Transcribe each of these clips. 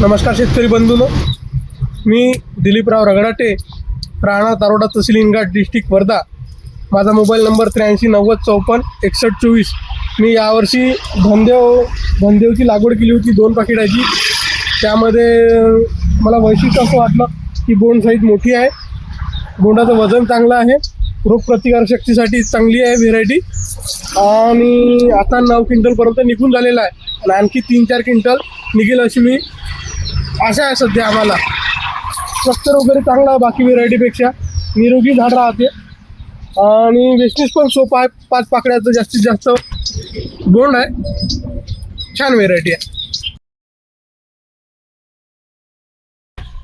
नमस्कार शेतकरी बंधूनो. मी दिलीपराव रगडाटे राणा तारोडा तहसील इनघाट डिस्ट्रिक्ट वर्धा. माझा मोबाईल नंबर त्र्याऐंशी नव्वद चौपन्न एकसष्ट चोवीस. मी यावर्षी धनदेव धनदेवची लागवड केली होती दोन पाकिटाची. त्यामध्ये मला वैशिष्ट्य असं वाटलं की बोंड साईज मोठी आहे. बोंडाचं वजन चांगलं आहे. रोगप्रतिकारशक्तीसाठी चांगली आहे व्हेरायटी आणि आता नऊ क्विंटलपर्यंत निघून झालेला आहे. आणि आणखी तीन चार क्विंटल निघेल अशी मी आशा आहे सध्या आम्हाला. स्ट्रक्चर वगैरे चांगला आहे बाकी व्हेरायटीपेक्षा. निरोगी झाड राहते. आणि वेस्टेज पण सोपं आहे. पाच पाकड्याचं जास्तीत जास्त बोंड आहे. छान व्हेरायटी आहे.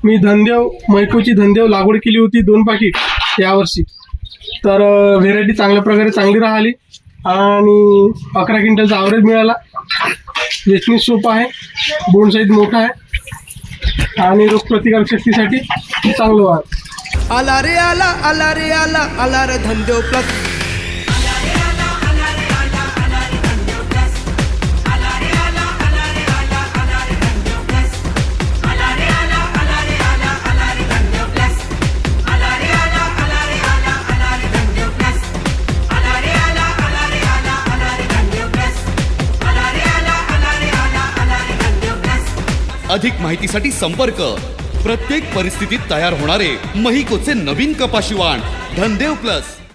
मी धनदेव मैकोची धनदेव लागवड केली होती दोन पाकिट यावर्षी. तर व्हेरायटी चांगल्या प्रकारे चांगली राहिली. आणि अकरा क्विंटलचा ॲव्हरेज मिळाला. वेचणीस सोपं आहे. बोंड साईज मोठा आहे. आणि रोगप्रतिकारक शक्तीसाठी चांगलं आहे आला रे आला आला रे आला आला रे धनदेव प्लस अधिक माहितीसाठी संपर्क. प्रत्येक परिस्थितीत तयार होणारे महिकोचे नवीन कपाशी वाण धनदेव प्लस.